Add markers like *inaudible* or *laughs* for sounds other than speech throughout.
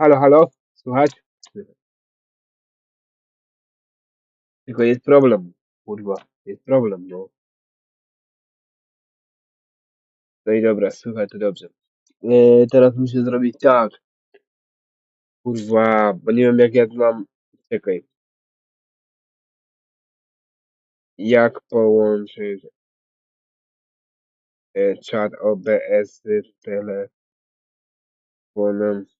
Halo, halo, słychać? Tylko jest problem, kurwa, jest problem, no. No i dobra, słychać to dobrze. Eee, teraz muszę zrobić tak, kurwa, bo nie wiem jak ja mam, czekaj, jak połączyć e, czat OBS z telefonem.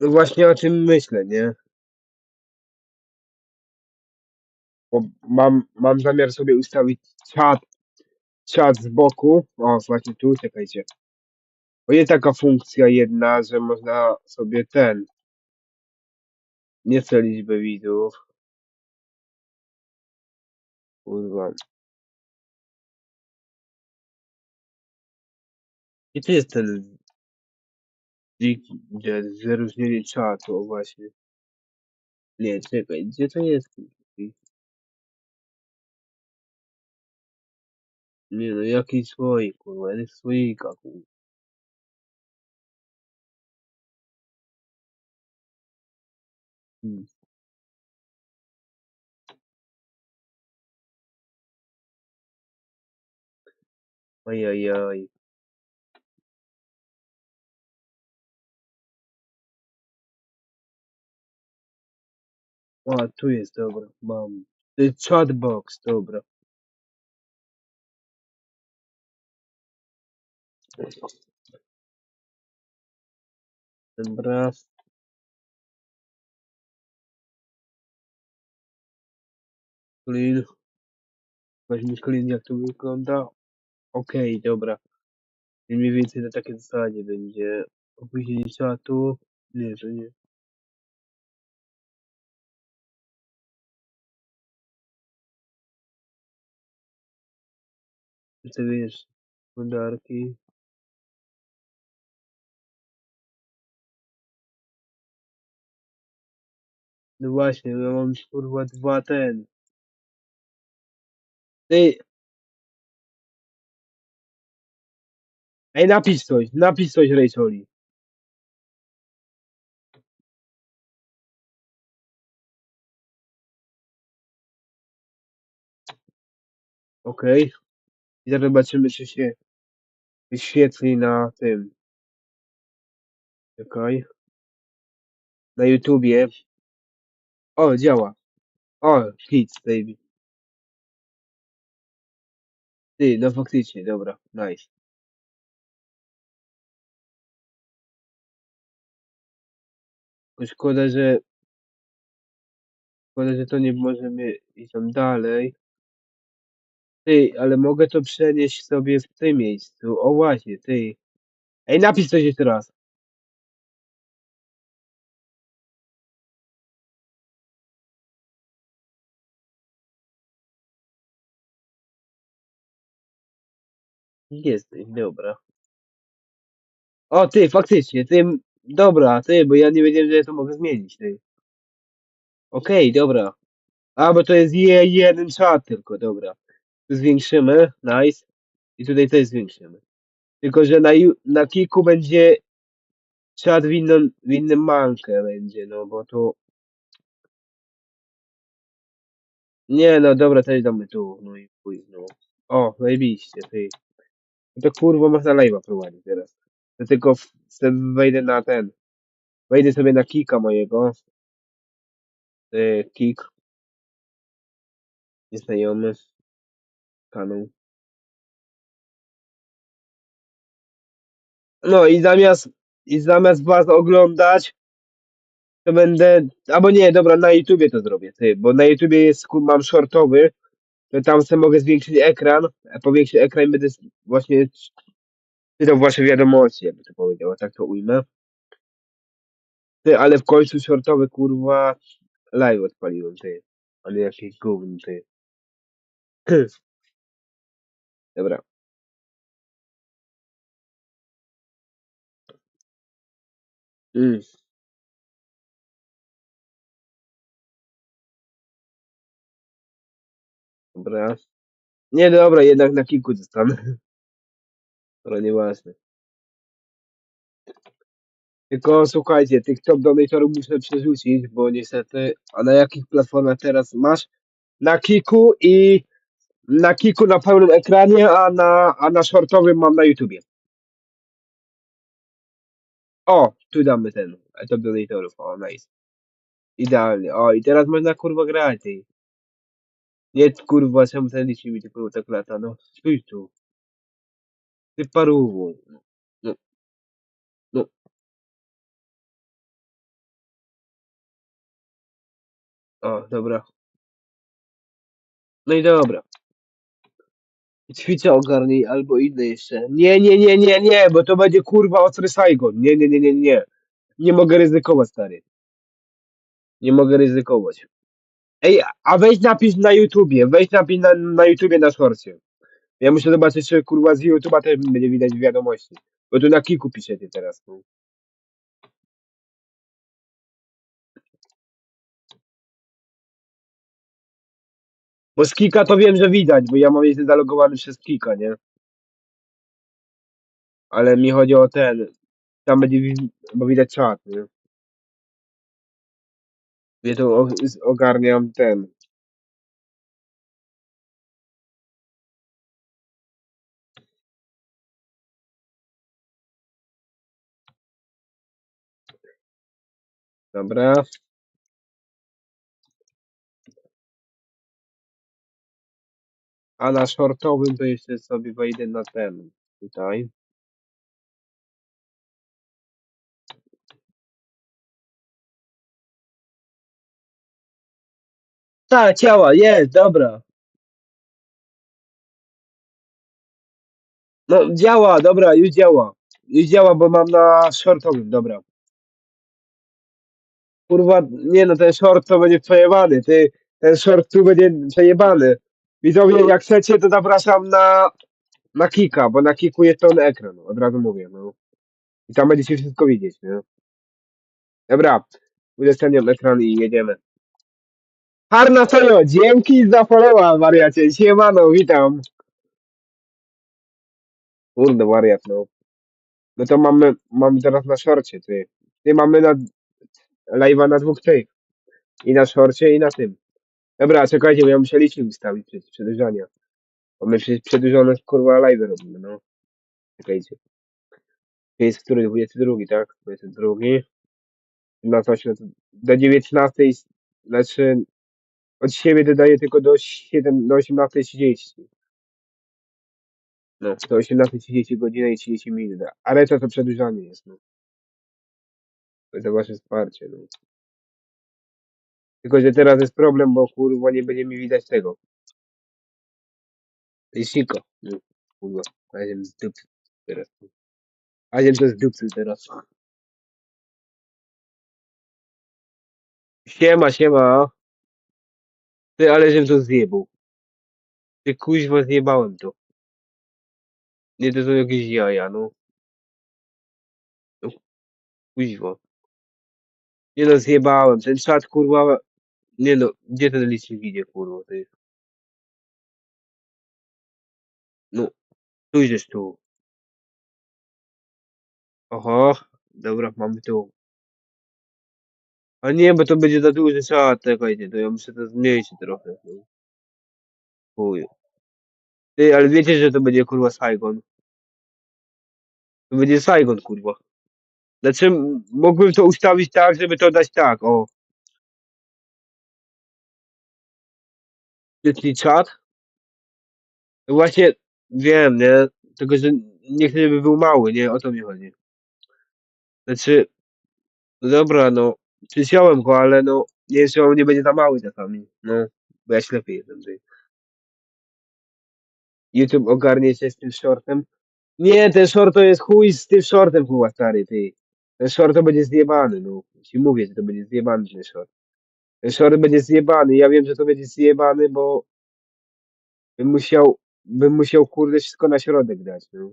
No właśnie o czym myślę, nie? Bo mam, mam zamiar sobie ustawić czat, czat z boku. O, właśnie tu, czekajcie. Bo jest taka funkcja jedna, że można sobie ten, nie chcę liczby widzów, kurwa. I tu jest ten dziki, wyróżnienie czatu, o właśnie. Nie, czekaj, gdzie to jest? Nie no, jaki słoik, kurwa, jest słoika, kurwa. Hmm. Ajajaj. A, tu jest, dobra, mam. Jest chatbox, dobra. Dobra. Clean. Weźmy clean, jak to wygląda. Okej, dobra. I mniej więcej na takiej zasadzie będzie. Opóźnienie czatu. Nie, to nie. Wiesz, podarki. No właśnie, ja mam kurwa dwa ten. Ej, ej napisz coś, napisz coś Racheli. Okej. I zaraz zobaczymy, czy się wyświetli na tym. Czekaj. Na YouTubie. O, działa. O, hit, baby. Ty, no faktycznie, dobra, nice. Szkoda, że szkoda, że to nie możemy iść tam dalej. Ty, ale mogę to przenieść sobie w tym miejscu. O właśnie, ty. Ej, napisz coś jeszcze raz. Jesteś, dobra. O, ty, faktycznie, ty, dobra, ty, bo ja nie wiedziałem, że ja to mogę zmienić, ty. Okej, dobra. A, bo to jest je, jeden czat tylko, dobra. Tu zwiększymy, nice. I tutaj też zwiększymy. Tylko, że na, na kiku będzie czat w innym, w innym mankę będzie, no bo to... Nie, no dobra, też damy tu, no i chuj, no. O, zajebiście, ty. No to kurwa można live'a prowadzić teraz. To tylko w, wejdę na ten. Wejdę sobie na kika mojego. E, kik. Nieznajomy. Kanał. No i zamiast, i zamiast was oglądać, to będę, albo nie, dobra, na YouTubie to zrobię, ty, bo na YouTubie jest, mam shortowy, to tam sobie mogę zwiększyć ekran, a powiększyć ekran i będę właśnie to wasze wiadomości, jakby to powiedział, tak to ujmę. Ty, ale w końcu shortowy kurwa live odpaliłem, ty. Ale jakiś gówno, ty. *clears throat* Dobra. Mm, dobra. Nie, dobra, jednak na kilku zostanę. Ale *laughs* nieważne. Tylko słuchajcie, tych top donatorów muszę przerzucić, bo niestety, a na jakich platformach teraz masz? Na Kiku i na Kiku na pełnym ekranie, a na, a na shortowym mam na YouTubie. O, tu damy ten, top donatorów, o, nice. Idealnie, o, i teraz można kurwa grać. Nie, kurwa, czemu ten liczy mi tylko tak lata, no, stój tu. Ty paruwu. No, no, o, dobra. No i dobra. Ćwiczę ogarnij albo inne jeszcze. Nie, nie, nie, nie, nie, bo to będzie kurwa ostry Saigon. Nie, nie, nie, nie, nie. Nie mogę ryzykować, stary. Nie mogę ryzykować. Ej, a weź napisz na YouTubie, weź napisz na, na YouTubie na szorcie. Ja muszę zobaczyć, czy kurwa z YouTube'a też będzie widać wiadomości. Bo tu na kiku piszecie teraz. No. Bo z kika to wiem, że widać, bo ja mam jestem zalogowany przez kika, nie? Ale mi chodzi o ten. Tam będzie, bo widać czat, nie? Ja ogarniam ten. Dobra. A na shortowym to jeszcze sobie wejdę na ten. Tutaj. Tak, ciała, jest, dobra. No, działa, dobra, już działa. Już działa, bo mam na shortowym, dobra. Kurwa, nie no, ten short to będzie przejebany, ty, ten short tu będzie przejebany. Widzowie, jak chcecie, to zapraszam na, na Kika, bo na Kiku jest pełny ekran, od razu mówię, no. I tam będziecie wszystko widzieć, nie? Dobra, udostępniam ekran i jedziemy. Harna serio, dzięki za followa, wariacie, siemano, witam. Kurde, wariat, no. No to mamy, mamy teraz na szorcie, ty. Ty mamy na live'a na dwóch tych. I na szorcie, i na tym. Dobra, czekajcie, bo ja muszę licznik ustawić przed przedłużania. Bo my przecież przedłużone kurwa live robimy, no. Czekajcie. To jest który? 22, tak? 22. Na coś, no do 19, znaczy od siebie dodaję tylko do 7, do 18.30. No, do 18.30 godzina i 30 minut. A reszta to przedłużanie jest, no. To za wasze wsparcie, no. Tylko, że teraz jest problem, bo kurwa nie będzie mi widać tego. Licznika. No, kurwa. Aziem z dupy teraz. Aziem to z dupy teraz. Siema, siema. Ty, ale żem to zjebał. Ty kuźwa zjebałem to. Nie, to są jakieś jaja, no. no kuźwa. Nie no, zjebałem. Ten czat, kurwa. Nie no, gdzie ten licznik idzie, kurwa, ty? No, tu idziesz tu. Oho, dobra, mamy tu. A nie, bo to będzie za duży czat, czekajcie, to ja muszę to zmniejszyć trochę. No. Chuj. Ty, ale wiecie, że to będzie kurwa Saigon. To będzie Saigon, kurwa. Znaczy, mógłbym to ustawić tak, żeby to dać tak, o. Czyli czat. No Właśnie, wiem, nie? Tylko, że nie chcę, żeby był mały, nie? O to mi chodzi. Znaczy, no dobra, no. Przyciąłem go, ale no, nie wiem, czy on nie będzie za mały czasami. No, bo ja ślepy jestem, ty. YouTube ogarnie się z tym shortem. Nie, ten short to jest chuj z tym shortem, kurwa, stary, ty. Ten short to będzie zjebany, no. Ci mówię, że to będzie zjebany ten short. Ten short będzie zjebany. Ja wiem, że to będzie zjebany, bo bym musiał, bym musiał, kurde, wszystko na środek dać, no.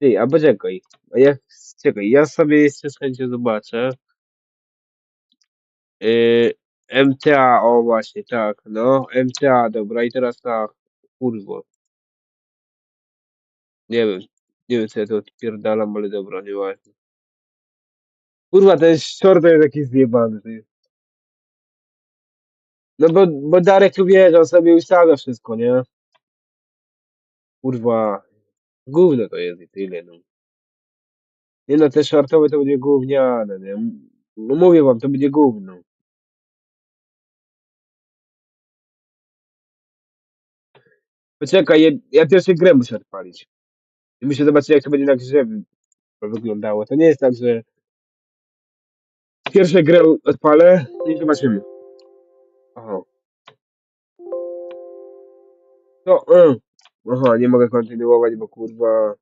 Ty, a poczekaj. A ja, czekaj, ja sobie jeszcze z chęcią zobaczę. Yy, MTA, o właśnie, tak, no. MTA, dobra, i teraz tak, kurwa. Nie wiem, nie wiem co ja to odpierdalam, ale dobra, nieważne. Kurwa, ten short jest jakiś zjebany, ty. No bo, bo Darek że on sobie ustawia wszystko, nie? Kurwa, gówno to jest i tyle, no. Nie no, te shortowe to będzie gówniane, nie? No mówię wam, to będzie gówno. Poczekaj, ja, ja pierwszy grę muszę odpalić. I muszę zobaczyć, jak to będzie na grze wy- wyglądało. To nie jest tak, że pierwszą grę odpalę i zobaczymy. Aha. To, y. Aha, nie mogę kontynuować, bo kurwa...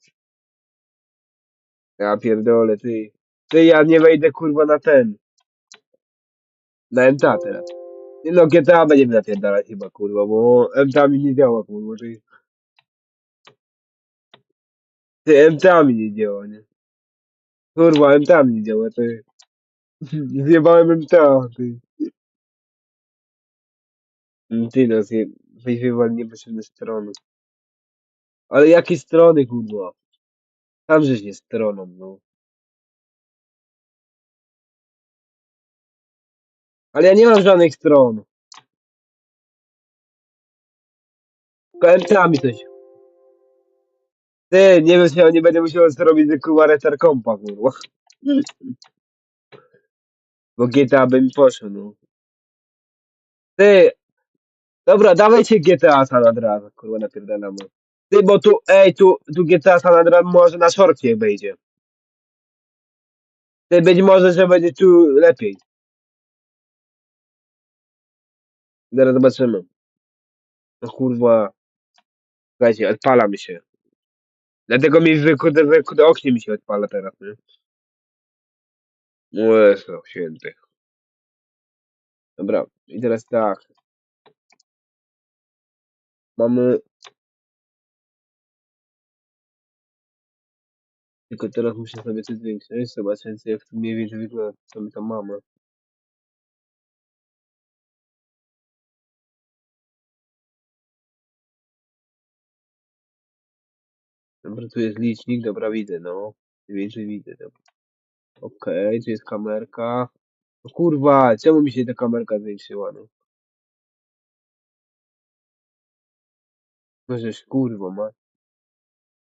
Ja pierdolę, ty. Ty, ja nie wejdę kurwa na ten. Na MTA teraz. No, GTA będziemy napierdalać chyba, kurwa, bo MTA mi nie działa, kurwa, ty. Ty, MTA mi nie działa, nie? Kurwa, MTA mi nie działa, ty. *laughs* Zjebałem MTA, ty. Mm, Ty no, zje... weź wywal niepotrzebne strony. Ale jakie strony, kurwa? Tam żeś nie stroną, no. Ale ja nie mam żadnych stron. Tylko MTA mi coś. Ty, nie wiem, ja nie będę musiał zrobić kurwa retar kompa, kurwa. Bo GTA by mi poszło, no. Ty, dobra, dawajcie GTA San Andreas, kurwa, napierdalamy. Ty, bo tu, ej, tu, tu GTA San Andreas może na szorcie wejdzie. Ty, być może, że będzie tu lepiej. Zaraz zobaczymy. No kurwa, słuchajcie, odpala mi się. Dlatego mi wykude, wykude oknie mi się odpala teraz, nie? Jezu, święty. Dobra, i teraz tak. Mamy... Tylko teraz muszę sobie coś zwiększyć, zobaczyć jak to mniej więcej wygląda, co my tam mamy. Dobra, tu jest licznik, dobra, widzę, no. Więcej widzę, dobra. Okej, tu jest kamerka. No kurwa, czemu mi się ta kamerka zwiększyła, no? No żeż, kurwa, ma.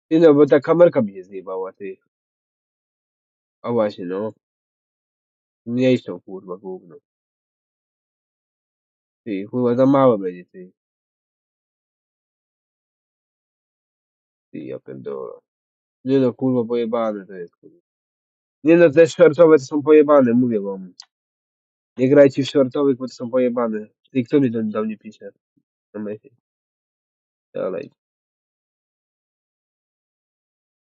Ty no, bo ta kamerka mi się zjebała, ty. A właśnie, no. Mniejszą, kurwa, gówno. Ty, kurwa, za małe będzie, ty. Ty, ja pierdolę. Nie no, kurwa, pojebane to jest, kurwa. Nie no, te shortowe to są pojebane, mówię wam. Nie grajcie w shortowych, bo to są pojebane. Ty, kto mi do, do mnie pisze? Na myśli. Dalej.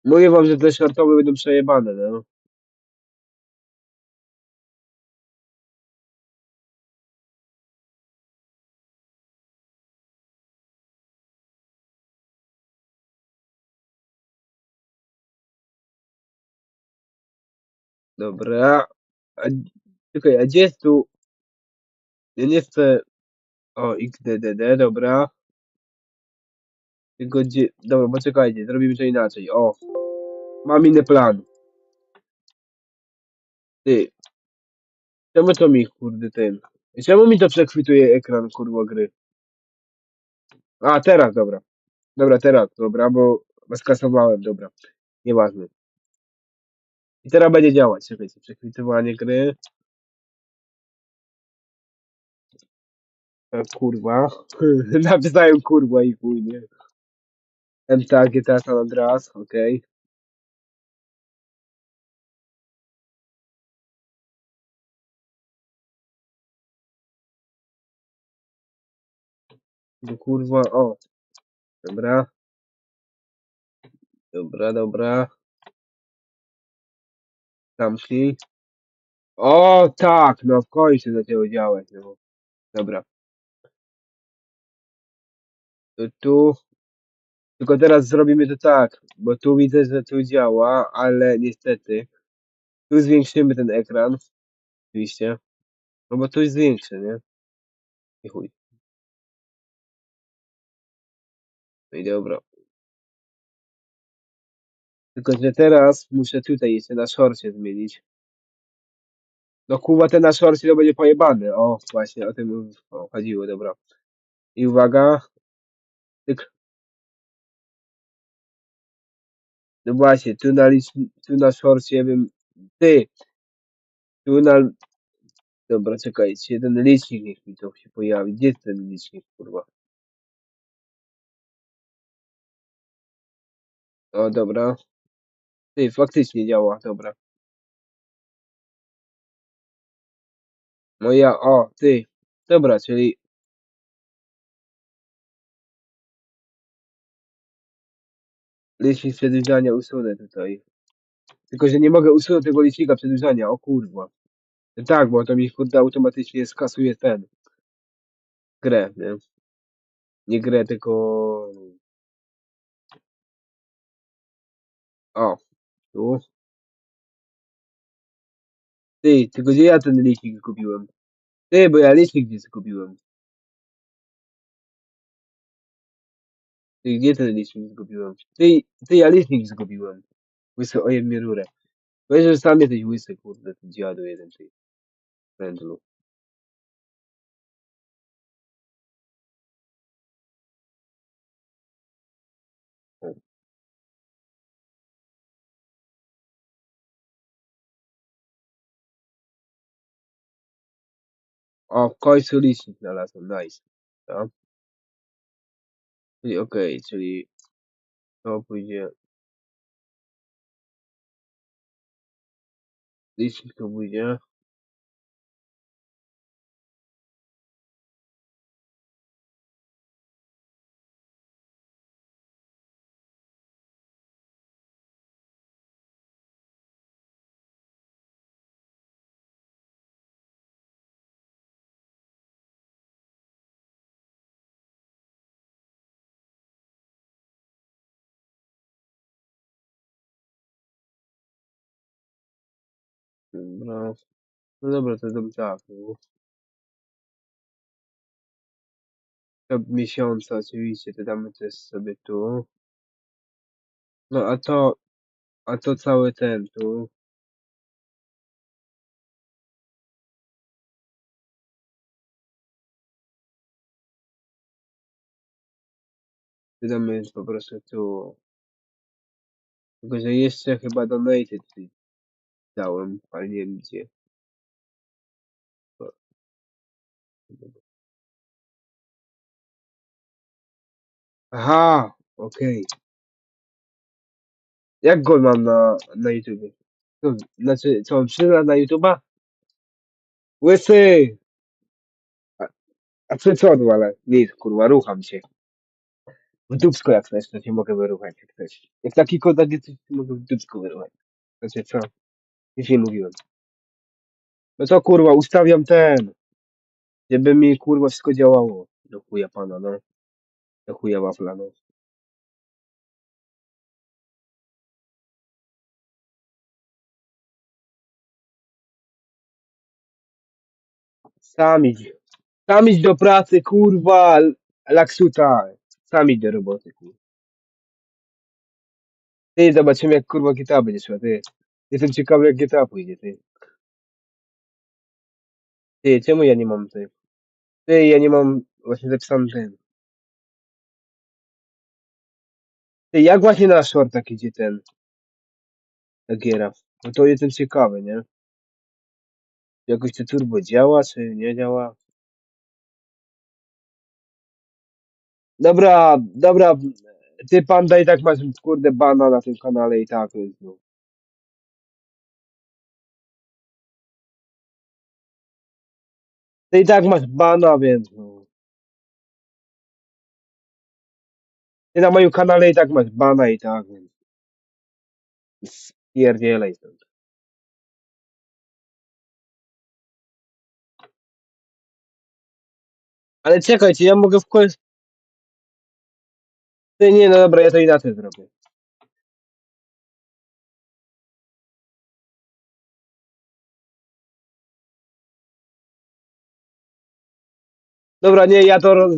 Mówię wam, że te shortowe będą przejebane, no. Dobra. A, czekaj, a gdzie jest tu... Ja nie chcę... O, XDDD, dobra. Gdzie... Dobra, poczekajcie, zrobimy to inaczej. O, mam inny plan. Ty, czemu to mi, kurde, ten... Czemu mi to przekwituje ekran, kurwa, gry? A, teraz, dobra. Dobra, teraz, dobra, bo skasowałem, dobra. Nieważne. I teraz będzie działać, czekajcie, przekwitywanie gry. Kurwa. *laughs* Napisałem kurwa i chuj, nie? MTA, GTA San Andreas, okej. No kurwa, o. Dobra. Dobra, dobra. Zamknij. O, tak, no w końcu zaczęło działać. No. Dobra. To tu. Tylko teraz zrobimy to tak, bo tu widzę, że tu działa, ale niestety. Tu zwiększymy ten ekran. Oczywiście. No bo tu jest większy, nie? I chuj. No i dobra. Tylko, że teraz muszę tutaj jeszcze na szorcie zmienić. No kurwa, ten na szorcie to będzie pojebany. O, właśnie, o tym chodziło, dobra. I uwaga. Tyk. No właśnie, tu na, licz, tu na szorcie bym... Ty! Tu na... Dobra, czekajcie, ten licznik niech mi to się pojawi. Gdzie jest ten licznik, kurwa? O, dobra. Ty, faktycznie działa, dobra. No ja, o, ty. Dobra, czyli... Licznik przedłużania usunę tutaj. Tylko, że nie mogę usunąć tego licznika przedłużania, o kurwa. Tak, bo to mi kurde automatycznie skasuje ten. Grę, nie? Nie grę, tylko... O, tu. Ty, tylko gdzie ja ten licznik zgubiłem? Ty, bo ja licznik gdzieś zgubiłem. Gdzie ten licznik zgubiłem? Ty, ty, ja licznik zgubiłem. Łysy, ojeb mnie rurę. Weź, że sam jesteś łysy, kurde, ty dziadu jeden, ty. Pędzlu. O. W końcu licznik znalazłem, nice. Tak? Czyli okej, czyli to pójdzie... Licznik to pójdzie. No, no dobra, to zrobię tak. No. Miesiąca oczywiście, to damy też sobie tu. No a to, a to cały ten tu. To damy po prostu tu. Tylko, że jeszcze chyba donated dałem, ale nie wiem gdzie. Aha, okej. Jak go mam na, na YouTubie? To, znaczy, co, on przyda na YouTuba? Łysy! A, a ty co odwala? Nic, kurwa, rucham się. W dupsko jak chcesz, to się mogę wyruchać jak chcesz. Jak taki kodak jest, to mogę w dupsko wyruchać. Znaczy co? Nic nie mówiłem. No to kurwa, ustawiam ten, żeby mi kurwa wszystko działało. Do chuja pana, no. Do chuja wafla, no. Sam idź. Sam idź do pracy, kurwa, laksuta. Sam idź do roboty, kurwa. Ty, zobaczymy jak kurwa GTA będzie szła, ty. Jestem ciekawy jak GTA pójdzie, ty. Ty, czemu ja nie mam, ty? Ty, ja nie mam właśnie zapisany ten. Ty, jak właśnie na shortach idzie ten, ta giera? No to jestem ciekawy, nie? Jakoś to turbo działa, czy nie działa? Dobra, dobra, ty panda i tak masz kurde bana na tym kanale i tak, więc no. Ty i tak masz bana, więc no. Ty na moim kanale i tak masz bana i tak, więc. Spierdzielaj stąd. Ale czekajcie, ja mogę w końcu... Ty nie, no dobra, ja to inaczej zrobię. Dobra, nie, ja to roz...